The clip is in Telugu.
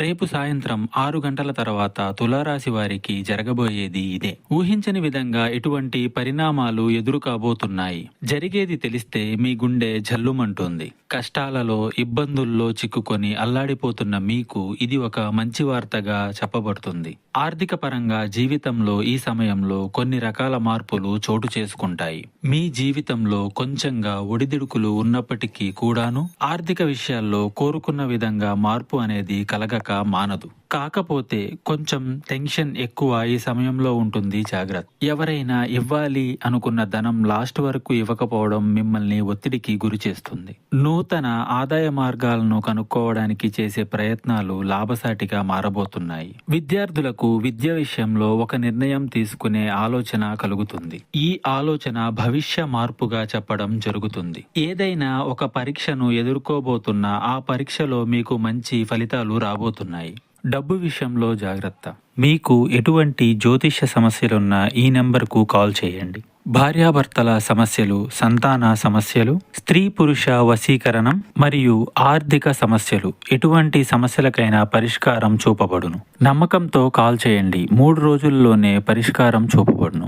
రేపు సాయంత్రం ఆరు గంటల తర్వాత తులారాశి వారికి జరగబోయేది ఇదే. ఊహించని విధంగా ఎటువంటి పరిణామాలు ఎదురు కాబోతున్నాయి జరిగేది తెలిస్తే మీ గుండె జల్లుమంటుంది. కష్టాలలో ఇబ్బందుల్లో చిక్కుకొని అల్లాడిపోతున్న మీకు ఇది ఒక మంచి వార్తగా చెప్పబడుతుంది. ఆర్థిక పరంగా జీవితంలో ఈ సమయంలో కొన్ని రకాల మార్పులు చోటు చేసుకుంటాయి. మీ జీవితంలో కొంచెంగా ఒడిదుడుకులు ఉన్నప్పటికీ కూడాను ఆర్థిక విషయాల్లో కోరుకున్న విధంగా మార్పు అనేది కలగక మానదు. కాకపోతే కొంచెం టెన్షన్ ఎక్కువ ఈ సమయంలో ఉంటుంది జాగ్రత్త. ఎవరైనా ఇవ్వాలి అనుకున్న ధనం లాస్ట్ వరకు ఇవ్వకపోవడం మిమ్మల్ని ఒత్తిడికి గురి చేస్తుంది. నూతన ఆదాయ మార్గాలను కనుక్కోవడానికి చేసే ప్రయత్నాలు లాభసాటిగా మారబోతున్నాయి. విద్యార్థులకు విద్య విషయంలో ఒక నిర్ణయం తీసుకునే ఆలోచన కలుగుతుంది. ఈ ఆలోచన భవిష్య మార్పుగా చెప్పడం జరుగుతుంది. ఏదైనా ఒక పరీక్షను ఎదుర్కోబోతున్న ఆ పరీక్షలో మీకు మంచి ఫలితాలు రాబోతున్నాయి. డబ్బు విషయంలో జాగ్రత్త. మీకు ఎటువంటి జ్యోతిష్య సమస్యలున్నా ఈ నెంబర్కు కాల్ చేయండి. భార్యాభర్తల సమస్యలు సంతాన సమస్యలు స్త్రీ పురుష వశీకరణం మరియు ఆర్థిక సమస్యలు ఎటువంటి సమస్యలకైనా పరిష్కారం చూపబడును. నమ్మకంతో కాల్ చేయండి. మూడు రోజుల్లోనే పరిష్కారం చూపబడును.